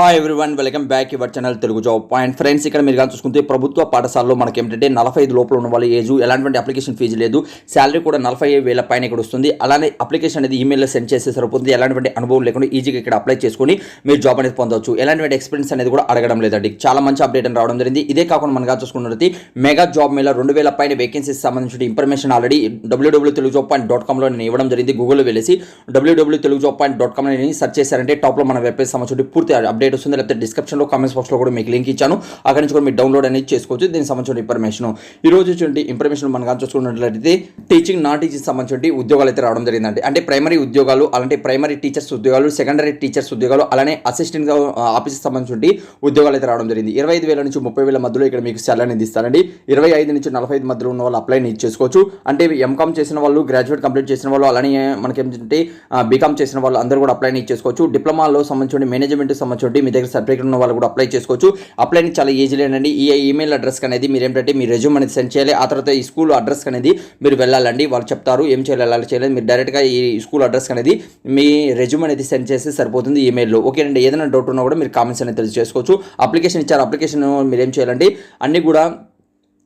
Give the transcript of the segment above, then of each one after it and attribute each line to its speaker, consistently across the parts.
Speaker 1: Hi everyone welcome back your channel Telugu job point friends ఇక్కడ మీరు కానీ చూసుకుంటే ప్రభుత్వ పాఠశాలలో మనకి ఏంటంటే నలభై ఐదు లోపల ఉన్న వాళ్ళ ఏజ్ ఎలాంటి అప్లికేషన్ ఫీజు లేదు శాలరీ కూడా నలభై వేల పైన ఇక్కడ వస్తుంది. అలానే అప్లికేషన్ అనేది ఈమెయిల్లో సెండ్ చేసే సరిపోతుంది. ఎలాంటి అనుభవం లేకుండా ఈజీగా ఇక్కడ అప్లై చేసుకొని మీరు జాబ్ అనేది పొందవచ్చు ఎలాంటి ఎక్స్పీరియన్స్ అనేది కూడా అడగడం లేదండి. చాలా మంచి అప్డేట్ అని రావడం జరిగింది. ఇదే కాకుండా మనగా చూసుకున్నట్లయితే మెగా జాబ్ మేళ రెండు వేల పైన వేకెన్సీస్ సంబంధించిన information already WWW Telugu job point dot కామ్లో నేను ఇవ్వడం జరిగింది. గూగుల్లో వెళ్ళేసి WWW Telugu job point dot com నేను సెర్చ్ చేశారంటే టాప్లో మన వెబ్సైట్ సంబంధించి పూర్తి అప్డేట్ వస్తుంది. లేకపోతే డిస్క్రిప్షన్లో కామెంట్స్ బాక్స్లో కూడా మీకు లింక్ ఇచ్చాను. అక్కడి నుంచి కూడా మీరు డౌన్లోడ్ అనేది చేసుకోవచ్చు. దీనికి సంబంధించిన ఇన్ఫర్మేషన్ ఈ రోజు ఇన్ఫర్మేషన్ మనం చూసుకున్నట్లయితే టీచింగ్ నాన్ టీచింగ్ సంబంధించి ఉద్యోగాలు అయితే రావడం జరిగిందండి. అంటే ప్రైమరీ ఉద్యోగాలు అలాంటి ప్రైమరీ టీచర్స్ ఉద్యోగాలు సెకండరీ టీచర్స్ ఉద్యోగాలు అలానే అసిస్టెంట్ ఆఫీస్ సంబంధించిన ఉద్యోగాలు అయితే రావడం జరిగింది. ఇరవై ఐదు వేల నుంచి ముప్పై వేల మధ్యలో ఇక్కడ మీకు సెల్ అనేది ఇస్తారండి. ఇరవై ఐదు నుంచి నలభై ఐదు మధ్యలో ఉన్న వాళ్ళు అప్లై చేసుకోవచ్చు. అంటే ఎంకామ్ చేసిన వాళ్ళు గ్రాడ్యుయేట్ కంప్లీట్ చేసిన వాళ్ళు అలానే మనకి ఏంటంటే బీకామ్ చేసిన వాళ్ళు అందరూ కూడా అప్లై చేసుకోవచ్చు. డిప్లొమాలో సంబంధించిన మేనేజ్మెంట్ సంబంధించి మీ దగ్గర సర్టిఫికేట్ ఉన్న వాళ్ళు కూడా అప్లై చేసుకోవచ్చు. అప్లై చాలా ఈజీలేనండి ఈ ఈమెయిల్ అడ్రస్ అనేది మీరు ఏంటంటే మీ రెజ్యూమ్ అనేది సెండ్ చేయాలి. ఆ తర్వాత ఈ స్కూల్ అడ్రస్ అనేది మీరు వెళ్ళాలండి. వాళ్ళు చెప్తారు ఏం చేయాలి ఎలా చేయలేదు మీరు డైరెక్ట్గా ఈ స్కూల్ అడ్రస్ అనేది మీ రెజ్యూమ్ అనేది సెండ్ చేస్తే సరిపోతుంది ఈమెయిల్లో ఓకేనండి. ఏదైనా డౌట్ ఉన్నా కూడా మీరు కామెంట్స్ అనేది తెలియజేసుకోవచ్చు. అప్లికేషన్ ఇచ్చారు. అప్లికేషన్ మీరు ఏం చేయాలండి? అన్నీ కూడా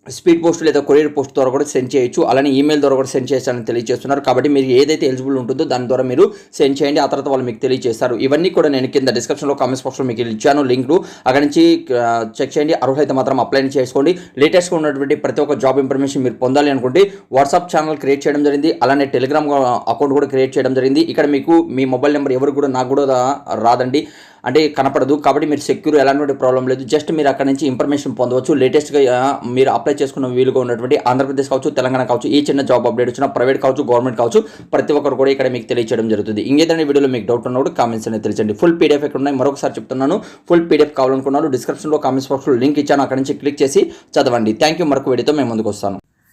Speaker 1: స్పీడ్ పోస్ట్ లేదా కొరియర్ పోస్ట్ ద్వారా కూడా సెండ్ చేయొచ్చు. అలానే ఈమెయిల్ ద్వారా కూడా సెండ్ చేస్తారని తెలియజేస్తున్నారు. కాబట్టి మీరు ఏదైతే ఎలిజిబుల్ ఉంటుందో దాని ద్వారా మీరు సెండ్ చేయండి. ఆ తర్వాత వాళ్ళు మీకు తెలియజేస్తారు. ఇవన్నీ కూడా నేను కింద డిస్క్రిప్షన్లో కామెంట్స్ బాక్స్లో మీకు ఇచ్చాను. లింక్ అక్కడ నుంచి చెక్ చేయండి. అర్హులైతే మాత్రం అప్లై చేసుకోండి. లేటెస్ట్గా ఉన్నటువంటి ప్రతి ఒక్క జాబ్ ఇన్ఫర్మేషన్ మీరు పొందాలి అనుకుంటే వాట్సాప్ ఛానల్ క్రియేట్ చేయడం జరిగింది. అలానే టెలిగ్రామ్ అకౌంట్ కూడా క్రియేట్ చేయడం జరిగింది. ఇక్కడ మీకు మీ మొబైల్ నెంబర్ ఎవరు కూడా నాకు కూడా రాదండి. అంటే కనపడదు. కాబట్టి మీరు సెక్యూర్ ఎలాంటి ప్రాబ్లం లేదు. జస్ట్ మీరు అక్కడ నుంచి ఇన్ఫర్మేషన్ పొందవచ్చు. లేటెస్ట్గా మీరు అప్లై చేసుకున్న వీలుగా ఉన్నటువంటి ఆంధ్రప్రదేశ్ కావచ్చు తెలంగాణ కావచ్చు ఈ చిన్న జాబ్ అప్డేట్ వచ్చినా ప్రైవేట్ కావచ్చు గవర్నమెంట్ కావచ్చు ప్రతి ఒక్కరు కూడా ఇక్కడ మీకు తెలియచేయడం జరుగుతుంది. ఇంకేదైనా వీడియోలో మీకు డౌట్ ఉన్నప్పుడు కామెంట్స్ అనేది తెలియచండి ఫుల్ పీడిఎఫ్ ఎక్కడ ఉన్నాయి? మరొకసారి చెప్తున్నాను. ఫుల్ పీడిఎఫ్ కావాలనుకున్నాను డిస్క్రిప్షన్లో కామెంట్స్ బాక్స్లో లింక్ ఇచ్చాను. అక్కడ నుంచి క్లిక్ చేసి చదవండి. థ్యాంక్ యూ మరొక వీడియోతో మేము ముందుకు వస్తాను.